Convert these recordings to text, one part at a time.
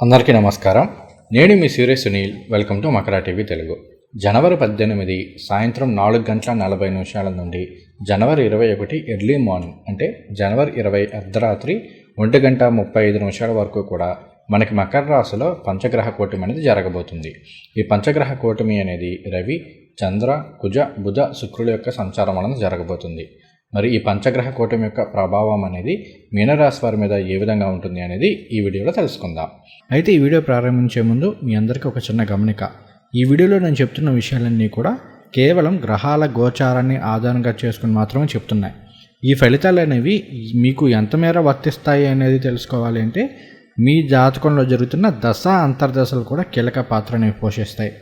అందరికీ నమస్కారం. నేను మీ Surya Sunil. Welcome to Makara TV Telugu. జనవరి పద్దెనిమిది సాయంత్రం నాలుగు గంటల నలభై నిమిషాల నుండి జనవరి ఇరవై ఒకటి ఎర్లీ మార్నింగ్ అంటే జనవరి ఇరవై అర్ధరాత్రి ఒంటి గంట ముప్పై ఐదు నిమిషాల వరకు కూడా మనకి మకర రాశిలో పంచగ్రహ కూటమి అనేది జరగబోతుంది. ఈ పంచగ్రహ కూటమి అనేది రవి చంద్ర కుజ బుధ శుక్రుల యొక్క సంచారం అనేది జరగబోతుంది. మరి ఈ పంచగ్రహ కూటమి యొక్క ప్రభావం అనేది మీనరాశి వారి మీద ఏ విధంగా ఉంటుంది అనేది ఈ వీడియోలో తెలుసుకుందాం. అయితే ఈ వీడియో ప్రారంభించే ముందు మీ అందరికీ ఒక చిన్న గమనిక. ఈ వీడియోలో నేను చెప్తున్న విషయాలన్నీ కూడా కేవలం గ్రహాల గోచారాన్ని ఆధారంగా చేసుకుని మాత్రమే చెప్తున్నాయి. ఈ ఫలితాలు అనేవి మీకు ఎంతమేర వర్తిస్తాయి అనేది తెలుసుకోవాలి అంటే మీ జాతకంలో జరుగుతున్న దశ అంతర్దశలు కూడా కీలక పాత్రని పోషిస్తాయి.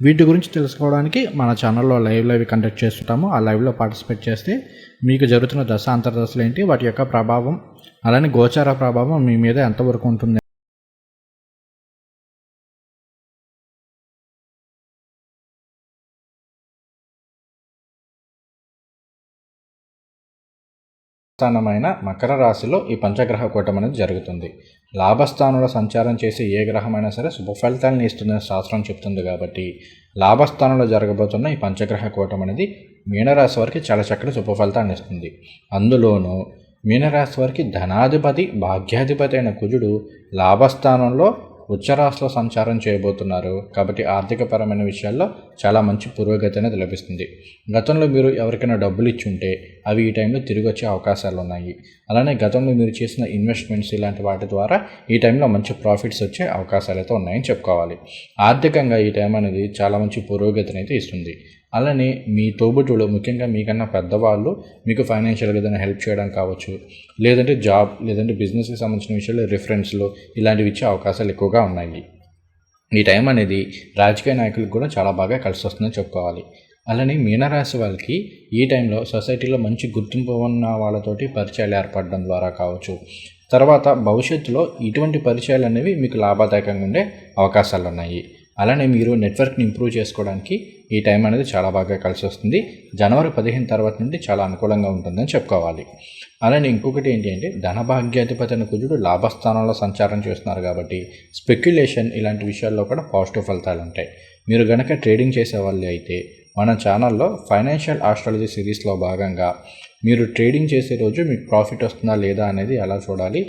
వీటి గురించి తెలుసుకోవడానికి మన ఛానల్లో లైవ్లో అవి కండక్ట్ చేస్తుంటాము. ఆ లైవ్లో పార్టిసిపేట్ చేస్తే మీకు జరుగుతున్న దశ అంతర్దశలు ఏంటి? వాటి యొక్క ప్రభావం అలానే గోచార ప్రభావం మీ మీద ఎంతవరకు ఉంటుంది స్థానమైన మకర రాశిలో ఈ పంచగ్రహ కూటం అనేది జరుగుతుంది. లాభస్థానంలో సంచారం చేసే ఏ గ్రహమైనా సరే శుభ ఫలితాలను ఇస్తుందని శాస్త్రం చెప్తుంది కాబట్టి లాభస్థానంలో జరగబోతున్న ఈ పంచగ్రహ కూటం అనేది మీనరాశి వారికి చాలా చక్కటి శుభ ఫలితాన్ని ఇస్తుంది. అందులోనూ మీనరాశి వారికి ధనాధిపతి భాగ్యాధిపతి అయిన కుజుడు లాభస్థానంలో ఉచ్చరాశిలో సంచారం చేయబోతున్నారు. కాబట్టి ఆర్థికపరమైన విషయాల్లో చాలా మంచి పురోగతి అనేది లభిస్తుంది. గతంలో మీరు ఎవరికైనా డబ్బులు ఇచ్చి ఉంటే అవి ఈ టైంలో తిరిగి వచ్చే అవకాశాలు ఉన్నాయి. అలానే గతంలో మీరు చేసిన ఇన్వెస్ట్మెంట్స్ ఇలాంటి వాటి ద్వారా ఈ టైంలో మంచి ప్రాఫిట్స్ వచ్చే అవకాశాలు అయితే ఉన్నాయని చెప్పుకోవాలి. ఆర్థికంగా ఈ టైం అనేది చాలా మంచి పురోగతిని అయితే ఇస్తుంది. అలానే మీ తోబుట్టులు ముఖ్యంగా మీకన్నా పెద్దవాళ్ళు మీకు ఫైనాన్షియల్గా ఏదైనా హెల్ప్ చేయడం కావచ్చు లేదంటే జాబ్ లేదంటే బిజినెస్కి సంబంధించిన విషయాలు రిఫరెన్స్లు ఇలాంటివి ఇచ్చే అవకాశాలు ఎక్కువగా ఉన్నాయి. ఈ టైం అనేది రాజకీయ నాయకులకు కూడా చాలా బాగా కలిసి వస్తుందని చెప్పుకోవాలి. అలానే మీనరాశి వాళ్ళకి ఈ టైంలో సొసైటీలో మంచి గుర్తింపు ఉన్న వాళ్ళతోటి పరిచయాలు ఏర్పడడం ద్వారా కావచ్చు. తర్వాత భవిష్యత్తులో ఇటువంటి పరిచయాలు అనేవి మీకు లాభదాయకంగా ఉండే అవకాశాలు ఉన్నాయి అలానే మీరు నెట్వర్క్ని ఇంప్రూవ్ చేసుకోవడానికి ఈ టైం అనేది చాలా బాగా కలిసి వస్తుంది. జనవరి పదిహేను తర్వాత నుండి చాలా అనుకూలంగా ఉంటుందని చెప్పుకోవాలి. అలానే ఇంకొకటి ఏంటి అంటే ధనభాగ్యాధిపతి అని కుజుడు లాభస్థానంలో సంచారం చేస్తున్నారు కాబట్టి స్పెక్యులేషన్ ఇలాంటి విషయాల్లో కూడా పాజిటివ్ ఫలితాలు ఉంటాయి. మీరు గనక ట్రేడింగ్ చేసే వాళ్ళు అయితే మన ఛానల్లో ఫైనాన్షియల్ ఆస్ట్రాలజీ సిరీస్లో భాగంగా మీరు ట్రేడింగ్ చేసే రోజు మీకు ప్రాఫిట్ వస్తుందా లేదా అనేది ఎలా చూడాలి?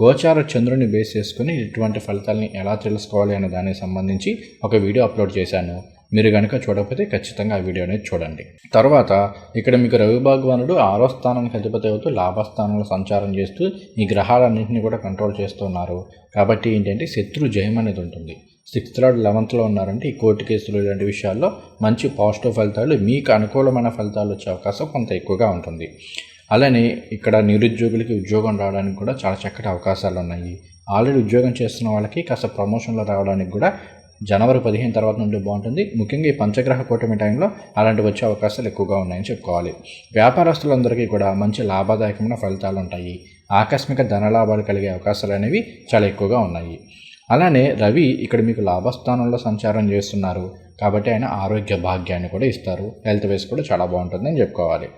గోచార చంద్రుని బేస్ చేసుకుని ఇటువంటి ఫలితాలని ఎలా తెలుసుకోవాలి అనే దానికి సంబంధించి ఒక వీడియో అప్లోడ్ చేశాను. మీరు కనుక చూడకపోతే ఖచ్చితంగా ఆ వీడియో అనేది చూడండి. తర్వాత ఇక్కడ మీకు రవి భగవానుడు ఆరో స్థానానికి అధిపతి అవుతూ లాభస్థానంలో సంచారం చేస్తూ ఈ గ్రహాలన్నింటినీ కూడా కంట్రోల్ చేస్తున్నారు కాబట్టి ఏంటంటే శత్రు జయం అనేది ఉంటుంది. సిక్స్త్ లాడ్ లెవెంత్లో ఉన్నారంటే ఈ కోర్టు కేసులు ఇలాంటి విషయాల్లో మంచి పాజిటివ్ ఫలితాలు మీకు అనుకూలమైన ఫలితాలు వచ్చే అవకాశం కొంత ఎక్కువగా ఉంటుంది. అలానే ఇక్కడ నిరుద్యోగులకి ఉద్యోగం రావడానికి కూడా చాలా చక్కటి అవకాశాలు ఉన్నాయి. ఆల్రెడీ ఉద్యోగం చేస్తున్న వాళ్ళకి కాస్త ప్రమోషన్లో రావడానికి కూడా జనవరి పదిహేను తర్వాత నుండి బాగుంటుంది. ముఖ్యంగా ఈ పంచగ్రహ కూటమి టైంలో అలాంటి వచ్చే అవకాశాలు ఎక్కువగా ఉన్నాయని చెప్పుకోవాలి. వ్యాపారస్తులందరికీ కూడా మంచి లాభదాయకమైన ఫలితాలు ఉంటాయి. ఆకస్మిక ధనలాభాలు కలిగే అవకాశాలు అనేవి చాలా ఎక్కువగా ఉన్నాయి. అలానే రవి ఇక్కడ మీకు లాభస్థానంలో సంచారం చేస్తున్నారు. కాబట్టి ఆయన ఆరోగ్య భాగ్యాన్ని కూడా ఇస్తారు. హెల్త్ వైస్ కూడా చాలా బాగుంటుందని చెప్పుకోవాలి.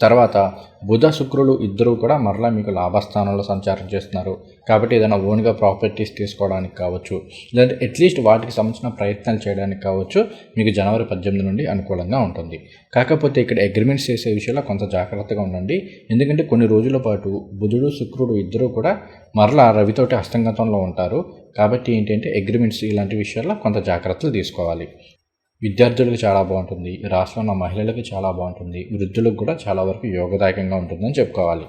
తర్వాత బుధ శుక్రులు ఇద్దరు కూడా మరలా మీకు లాభస్థానంలో సంచారం చేస్తున్నారు. కాబట్టి ఏదైనా ఓన్గా ప్రాపర్టీస్ తీసుకోవడానికి కావచ్చు లేదంటే అట్లీస్ట్ వాటికి సంబంధించిన ప్రయత్నాలు చేయడానికి కావచ్చు మీకు జనవరి పద్దెనిమిది నుండి అనుకూలంగా ఉంటుంది. కాకపోతే ఇక్కడ అగ్రిమెంట్స్ చేసే విషయంలో కొంత జాగ్రత్తగా ఉండండి. ఎందుకంటే కొన్ని రోజుల పాటు బుధుడు శుక్రుడు ఇద్దరూ కూడా మరలా రవితోటి హస్తంగతంలో ఉంటారు. కాబట్టి ఏంటంటే అగ్రిమెంట్స్ ఇలాంటి విషయాల్లో కొంత జాగ్రత్తలు తీసుకోవాలి. విద్యార్థులకు చాలా బాగుంటుంది. రాష్ట్రంలో ఉన్న మహిళలకు చాలా బాగుంటుంది. వృద్ధులకు కూడా చాలా వరకు యోగదాయకంగా ఉంటుందని చెప్పుకోవాలి.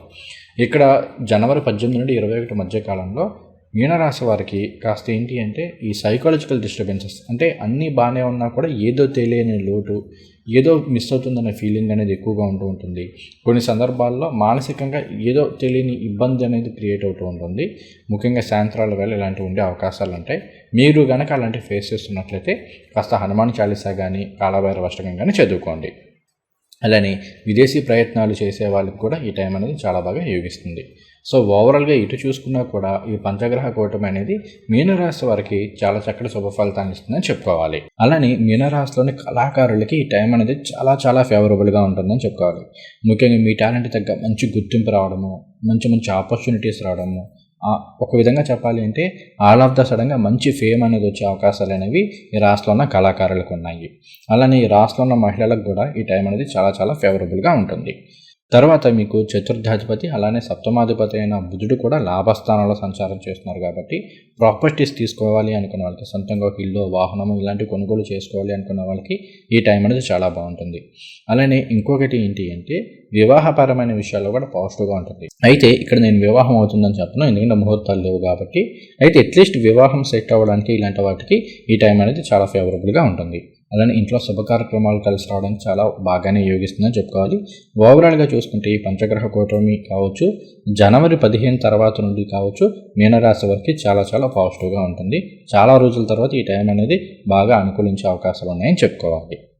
ఇక్కడ జనవరి పద్దెనిమిది నుండి ఇరవై ఒకటి మధ్య కాలంలో మీనరాశి వారికి కాస్త ఏంటి అంటే ఈ సైకాలజికల్ డిస్టర్బెన్సెస్ అంటే అన్నీ బాగానే ఉన్నా కూడా ఏదో తెలియని లోటు ఏదో మిస్ అవుతుందనే ఫీలింగ్ అనేది ఎక్కువగా ఉంటూ ఉంటుంది. కొన్ని సందర్భాల్లో మానసికంగా ఏదో తెలియని ఇబ్బంది అనేది క్రియేట్ అవుతూ ఉంటుంది. ముఖ్యంగా సాయంత్రాల వేళ ఇలాంటివి ఉండే అవకాశాలు ఉంటాయి. మీరు కనుక అలాంటివి ఫేస్ చేస్తున్నట్లయితే కాస్త హనుమాన్ చాలీసా కానీ కాళభైరవ అష్టకం కానీ చదువుకోండి. అలానే విదేశీ ప్రయత్నాలు చేసే వాళ్ళకి కూడా ఈ టైం అనేది చాలా బాగా యోగిస్తుంది సో ఓవరాల్గా ఇటు చూసుకున్నా కూడా ఈ పంచగ్రహ కూటమి అనేది మీనరాశి వారికి చాలా చక్కటి శుభ ఫలితాన్ని ఇస్తుందని చెప్పుకోవాలి. అలానే మీనరాశిలోని కళాకారులకి ఈ టైం అనేది చాలా చాలా ఫేవరబుల్గా ఉంటుందని చెప్పుకోవాలి. ముఖ్యంగా మీ టాలెంట్ తగ్గ మంచి గుర్తింపు రావడము మంచి మంచి ఆపర్చునిటీస్ రావడము ఒక విధంగా చెప్పాలి అంటే ఆల్ ఆఫ్ ద సడన్గా మంచి ఫేమ్ అనేది వచ్చే అవకాశాలు అనేవి ఈ రాష్ట్రంలో ఉన్న కళాకారులకు ఉన్నాయి. అలానే ఈ రాష్ట్రంలో ఉన్న మహిళలకు కూడా ఈ టైం అనేది చాలా చాలా ఫేవరబుల్గా ఉంటుంది. తర్వాత మీకు చతుర్థాధిపతి అలానే సప్తమాధిపతి అయిన బుధుడు కూడా లాభస్థానంలో సంచారం చేస్తున్నారు కాబట్టి ప్రాపర్టీస్ తీసుకోవాలి అనుకున్న వాళ్ళకి సొంతంగా ఒక ఇల్లు వాహనము ఇలాంటి కొనుగోలు చేసుకోవాలి అనుకున్న వాళ్ళకి ఈ టైం అనేది చాలా బాగుంటుంది. అలానే ఇంకొకటి ఏంటి అంటే వివాహపరమైన విషయాల్లో కూడా పాజిటివ్గా ఉంటుంది. అయితే ఇక్కడ నేను వివాహం అవుతుందని చెప్పను ఎందుకంటే ముహూర్తాలు లేవు కాబట్టి. అయితే అట్లీస్ట్ వివాహం సెట్ అవ్వడానికి ఇలాంటి వాటికి ఈ టైం అనేది చాలా ఫేవరబుల్గా ఉంటుంది. అలానే ఇంట్లో శుభకార్యక్రమాలు కలిసి రావడానికి చాలా బాగానే యోగిస్తుందని చెప్పుకోవాలి. ఓవరాల్గా చూసుకుంటే ఈ పంచగ్రహ కూటమి కావచ్చు జనవరి పదిహేను తర్వాత నుండి కావచ్చు మీనరాశి వరకు చాలా చాలా పాజిటివ్గా ఉంటుంది. చాలా రోజుల తర్వాత ఈ టైం అనేది బాగా అనుకూలించే అవకాశాలు ఉన్నాయని చెప్పుకోవాలి.